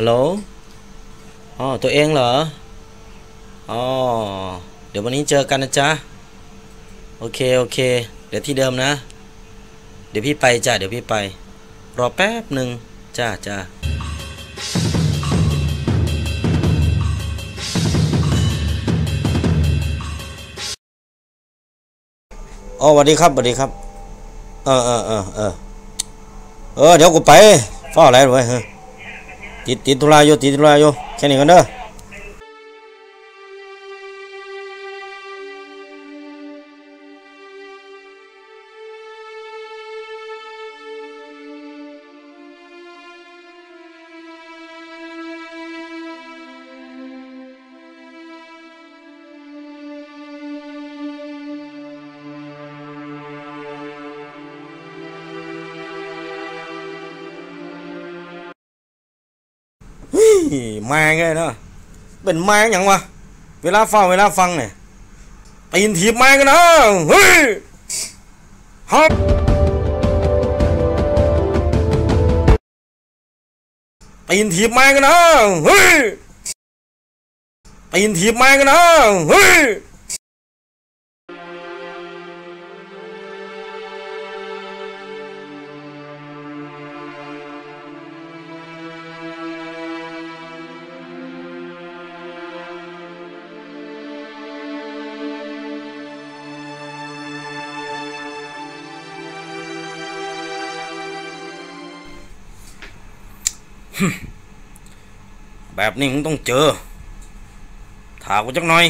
ฮัลโหล อ๋อ ตัวเองเหรอ อ๋อ เดี๋ยววันนี้เจอกันนะจ๊ะ โอเค โอเค เดี๋ยวที่เดิมนะ เดี๋ยวพี่ไปจ้ะ เดี๋ยวพี่ไป รอแป๊บหนึ่งจ้าจ้าอ๋อสวัสดีครับสวัสดีครับ เออเออเออเออ เออ เดี๋ยวกูไปเฝ้าอะไรด้วยเฮ้ ติดติดธุระอยู่ติดธุระอยู่แค่นี้กันเด้อ มาไงเนาะเป็นมาอย่างวะเวลาเฝ้าเวลาฟังเนี่ยตีนถีบมากันนะเฮ้ยฮับตีนถีบมากันนะเฮ้ยตีนถีบมากันนะเฮ้ย แบบนี้มึงต้องเจอถากกูจักหน่อย